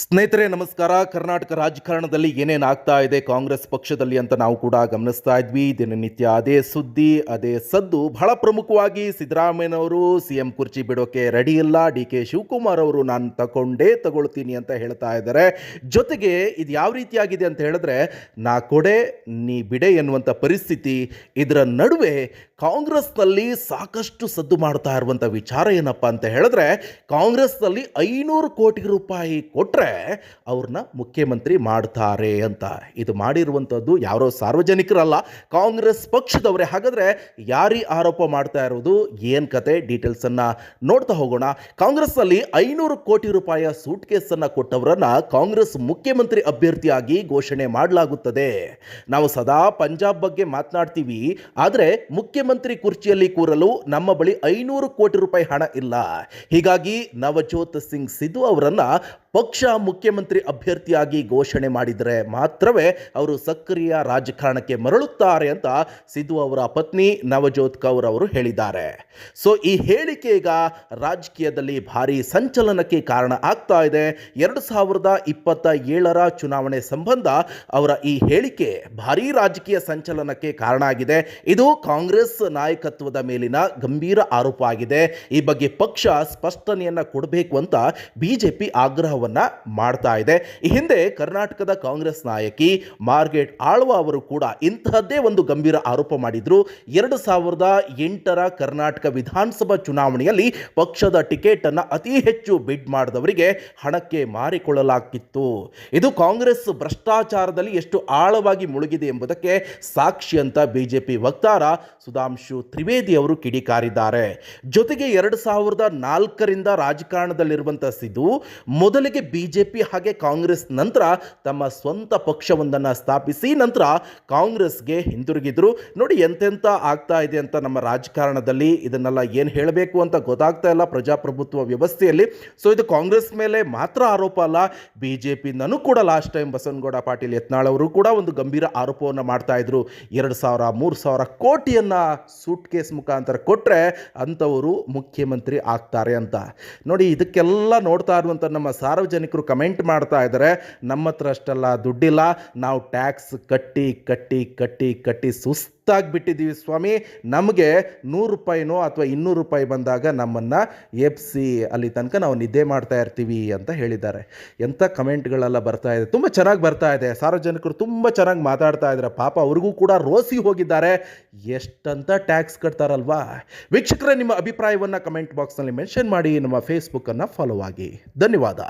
ಸ್ನೇಹಿತರೆ, ನಮಸ್ಕಾರ. ಕರ್ನಾಟಕ ರಾಜಕಾರಣದಲ್ಲಿ ಏನೇನು ಆಗ್ತಾ ಇದೆ ಕಾಂಗ್ರೆಸ್ ಪಕ್ಷದಲ್ಲಿ ಅಂತ ನಾವು ಕೂಡ ಗಮನಿಸ್ತಾ ಇದ್ವಿ. ದಿನನಿತ್ಯ ಅದೇ ಸುದ್ದಿ, ಅದೇ ಸದ್ದು. ಬಹಳ ಪ್ರಮುಖವಾಗಿ ಸಿದ್ದರಾಮಯ್ಯನವರು ಸಿ ಎಂ ಕುರ್ಚಿ ಬಿಡೋಕೆ ರೆಡಿ ಇಲ್ಲ. ಡಿ ಕೆ ಶಿವಕುಮಾರ್ ಅವರು ನಾನು ತಗೊಂಡೇ ತಗೊಳ್ತೀನಿ ಅಂತ ಹೇಳ್ತಾ ಇದ್ದಾರೆ. ಜೊತೆಗೆ ಇದು ಯಾವ ರೀತಿಯಾಗಿದೆ ಅಂತ ಹೇಳಿದ್ರೆ, ನಾ ಕೊಡೆ, ನೀ ಬಿಡೆ ಎನ್ನುವಂಥ ಪರಿಸ್ಥಿತಿ, ಇದರ ನಡುವೆ ಕಾಂಗ್ರೆಸ್ನಲ್ಲಿ ಸಾಕಷ್ಟು ಸದ್ದು ಮಾಡ್ತಾ ಇರುವಂಥ ವಿಚಾರ ಏನಪ್ಪ ಅಂತ ಹೇಳಿದ್ರೆ, ಕಾಂಗ್ರೆಸ್ನಲ್ಲಿ ಐನೂರು ಕೋಟಿ ರೂಪಾಯಿ ಕೊಟ್ಟರೆ ಅವ್ರನ್ನ ಮುಖ್ಯಮಂತ್ರಿ ಮಾಡ್ತಾರೆ ಅಂತ. ಇದು ಮಾಡಿರುವಂಥದ್ದು ಯಾರೋ ಸಾರ್ವಜನಿಕರಲ್ಲ, ಕಾಂಗ್ರೆಸ್ ಪಕ್ಷದವರೇ. ಹಾಗಾದರೆ ಯಾರಿ ಆರೋಪ ಮಾಡ್ತಾ ಇರೋದು? ಏನು ಕತೆ? ಡೀಟೇಲ್ಸನ್ನು ನೋಡ್ತಾ ಹೋಗೋಣ. ಕಾಂಗ್ರೆಸ್ನಲ್ಲಿ ಐನೂರು ಕೋಟಿ ರೂಪಾಯಿಯ ಸೂಟ್ ಕೇಸನ್ನು ಕೊಟ್ಟವರನ್ನು ಕಾಂಗ್ರೆಸ್ ಮುಖ್ಯಮಂತ್ರಿ ಅಭ್ಯರ್ಥಿಯಾಗಿ ಘೋಷಣೆ ಮಾಡಲಾಗುತ್ತದೆ. ನಾವು ಸದಾ ಪಂಜಾಬ್ ಬಗ್ಗೆ ಮಾತನಾಡ್ತೀವಿ. ಆದರೆ ಮುಖ್ಯಮಂತ್ರಿ ಕುರ್ಚಿಯಲ್ಲಿ ಕೂರಲು ನಮ್ಮ ಬಳಿ ಐನೂರು ಕೋಟಿ ರೂಪಾಯಿ ಹಣ ಇಲ್ಲ. ಹೀಗಾಗಿ ನವಜೋತ್ ಸಿಂಗ್ ಸಿಧು ಅವರನ್ನ ಪಕ್ಷ ಮುಖ್ಯಮಂತ್ರಿ ಅಭ್ಯರ್ಥಿಯಾಗಿ ಘೋಷಣೆ ಮಾಡಿದರೆ ಮಾತ್ರವೇ ಅವರು ಸಕ್ರಿಯ ರಾಜಕಾರಣಕ್ಕೆ ಮರಳುತ್ತಾರೆ ಅಂತ ಸಿದ್ದು ಅವರ ಪತ್ನಿ ನವಜೋತ್ ಕೌರ್ ಅವರು ಹೇಳಿದ್ದಾರೆ. ಸೊ ಈ ಹೇಳಿಕೆ ಈಗ ರಾಜಕೀಯದಲ್ಲಿ ಭಾರಿ ಸಂಚಲನಕ್ಕೆ ಕಾರಣ ಆಗ್ತಾ ಇದೆ. ಎರಡು ಸಾವಿರದ ಇಪ್ಪತ್ತ ಏಳರ ಚುನಾವಣೆ ಸಂಬಂಧ ಅವರ ಈ ಹೇಳಿಕೆ ಭಾರೀ ರಾಜಕೀಯ ಸಂಚಲನಕ್ಕೆ ಕಾರಣ ಆಗಿದೆ. ಇದು ಕಾಂಗ್ರೆಸ್ ನಾಯಕತ್ವದ ಮೇಲಿನ ಗಂಭೀರ ಆರೋಪ ಆಗಿದೆ. ಈ ಬಗ್ಗೆ ಪಕ್ಷ ಸ್ಪಷ್ಟನೆಯನ್ನು ಕೊಡಬೇಕು ಅಂತ ಬಿಜೆಪಿ ಆಗ್ರಹವನ್ನ ಮಾಡ್ತಾ ಇದೆ. ಈ ಹಿಂದೆ ಕರ್ನಾಟಕದ ಕಾಂಗ್ರೆಸ್ ನಾಯಕಿ ಮಾರ್ಗೆಟ್ ಆಳ್ವ ಅವರು ಕೂಡ ಇಂತಹದ್ದೇ ಒಂದು ಗಂಭೀರ ಆರೋಪ ಮಾಡಿದ್ರು. ಎರಡು ಸಾವಿರದ ಎಂಟರ ಕರ್ನಾಟಕ ವಿಧಾನಸಭಾ ಚುನಾವಣೆಯಲ್ಲಿ ಪಕ್ಷದ ಟಿಕೆಟ್ ಅನ್ನ ಅತಿ ಹೆಚ್ಚು ಬಿಡ್ ಮಾಡಿದವರಿಗೆ ಹಣಕ್ಕೆ ಮಾರಿಕೊಳ್ಳಲಾಗಿತ್ತು. ಇದು ಕಾಂಗ್ರೆಸ್ ಭ್ರಷ್ಟಾಚಾರದಲ್ಲಿ ಎಷ್ಟು ಆಳವಾಗಿ ಮುಳುಗಿದೆ ಎಂಬುದಕ್ಕೆ ಸಾಕ್ಷಿ ಅಂತ ಬಿಜೆಪಿ ವಕ್ತಾರ ಸುಧಾಂಶು ತ್ರಿವೇದಿ ಅವರು ಕಿಡಿಕಾರಿದ್ದಾರೆ. ಜೊತೆಗೆ ಎರಡು ಸಾವಿರದ ನಾಲ್ಕರಿಂದ ರಾಜಕಾರಣದಲ್ಲಿರುವಂಥ ಸಿಧು ಮೊದಲಿಗೆ ಬಿಜೆಪಿ ಹಾಗೆ ಕಾಂಗ್ರೆಸ್ ನಂತರ ತಮ್ಮ ಸ್ವಂತ ಪಕ್ಷವೊಂದನ್ನು ಸ್ಥಾಪಿಸಿ ನಂತರ ಕಾಂಗ್ರೆಸ್ಗೆ ಹಿಂದಿರುಗಿದ್ರು. ನೋಡಿ ಎಂತೆಂಥ ಆಗ್ತಾ ಇದೆ ಅಂತ ನಮ್ಮ ರಾಜಕಾರಣದಲ್ಲಿ ಇದನ್ನೆಲ್ಲ ಏನು ಹೇಳಬೇಕು ಅಂತ ಗೊತ್ತಾಗ್ತಾ ಇಲ್ಲ ಪ್ರಜಾಪ್ರಭುತ್ವ ವ್ಯವಸ್ಥೆಯಲ್ಲಿ. ಸೊ ಇದು ಕಾಂಗ್ರೆಸ್ ಮೇಲೆ ಮಾತ್ರ ಆರೋಪ ಅಲ್ಲ. ಬಿ ಜೆ ಕೂಡ ಲಾಸ್ಟ್ ಟೈಮ್ ಬಸವನಗೌಡ ಪಾಟೀಲ್ ಯತ್ನಾಳ್ ಅವರು ಕೂಡ ಒಂದು ಗಂಭೀರ ಆರೋಪವನ್ನು ಮಾಡ್ತಾ ಇದ್ರು. ಎರಡು ಸಾವಿರ, ಮೂರು ಸಾವಿರ ಕೋಟಿಯನ್ನು ಸೂಟ್ ಕೇಸ್ ಮುಖಾಂತರ ಕೊಟ್ಟರೆ ಅಂಥವರು ಮುಖ್ಯಮಂತ್ರಿ ಆಗ್ತಾರೆ ಅಂತ. ನೋಡಿ, ಇದಕ್ಕೆಲ್ಲ ನೋಡ್ತಾ ಇರುವಂಥ ನಮ್ಮ ಸಾರ್ವಜನಿಕರು ಕಮೆಂಟ್ ಮಾಡ್ತಾ ಇದ್ದಾರೆ, ನಮ್ಮ ಹತ್ರ ಅಷ್ಟೆಲ್ಲ ದುಡ್ಡಿಲ್ಲ, ನಾವು ಟ್ಯಾಕ್ಸ್ ಕಟ್ಟಿ ಕಟ್ಟಿ ಕಟ್ಟಿ ಕಟ್ಟಿ ಸುಸ್ತಾಗಿ ಬಿಟ್ಟಿದ್ದೀವಿ ಸ್ವಾಮಿ. ನಮಗೆ ನೂರು ರೂಪಾಯಿನೋ ಅಥವಾ ಇನ್ನೂರು ರೂಪಾಯಿ ಬಂದಾಗ ನಮ್ಮನ್ನು ಎಪ್ಸಿ ಅಲ್ಲಿ ತನಕ ನಾವು ನಿದ್ದೆ ಮಾಡ್ತಾ ಇರ್ತೀವಿ ಅಂತ ಹೇಳಿದ್ದಾರೆ. ಎಂಥ ಕಮೆಂಟ್ಗಳೆಲ್ಲ ಬರ್ತಾ ಇದೆ. ತುಂಬ ಚೆನ್ನಾಗಿ ಬರ್ತಾ ಇದೆ. ಸಾರ್ವಜನಿಕರು ತುಂಬ ಚೆನ್ನಾಗಿ ಮಾತಾಡ್ತಾ ಇದ್ದಾರೆ. ಪಾಪ ಅವ್ರಿಗೂ ಕೂಡ ರೋಸಿ ಹೋಗಿದ್ದಾರೆ. ಎಷ್ಟಂತ ಟ್ಯಾಕ್ಸ್ ಕಟ್ತಾರಲ್ವಾ? ವೀಕ್ಷಕರೇ, ನಿಮ್ಮ ಅಭಿಪ್ರಾಯವನ್ನು ಕಮೆಂಟ್ ಬಾಕ್ಸ್ನಲ್ಲಿ ಮೆನ್ಷನ್ ಮಾಡಿ, ನಮ್ಮ ಫೇಸ್ಬುಕ್ಕನ್ನು ಫಾಲೋ ಆಗಿ. ಧನ್ಯವಾದ.